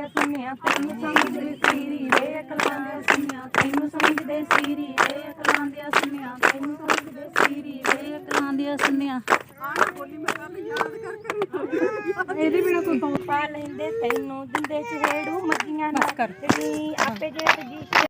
ਦੇ ਸੁਨਿਆ ਤੈਨੂੰ ਸਮਝਦੇ ਸੀਰੀ ਵੇ ਅਕਲਾਂ ਦੇ ਸੁਨਿਆ ਤੈਨੂੰ ਸਮਝਦੇ ਸੀਰੀ ਵੇ ਅਕਲਾਂ ਦੇ ਸੁਨਿਆ ਤੈਨੂੰ ਸਮਝਦੇ ਸੀਰੀ ਵੇ ਅਕਲਾਂ ਦੇ ਸੁਨਿਆ ਇਹਦੀ ਬਿਨਾ ਕੋਈ ਪਾ ਲੈਂਦੇ ਤੈਨੂੰ ਦਿੰਦੇ ਚਿਹੜੂ ਮੱਗੀਆਂ ਨਾ। ਕਰਨੀ ਆਪੇ ਜੇ ਜੀ।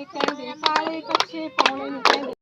ਕਹਿੰਦੇ ਕਾਲੇ ਕੱਛੇ ਪਾਉਣੇ ਨੂੰ ਕਹਿੰਦੇ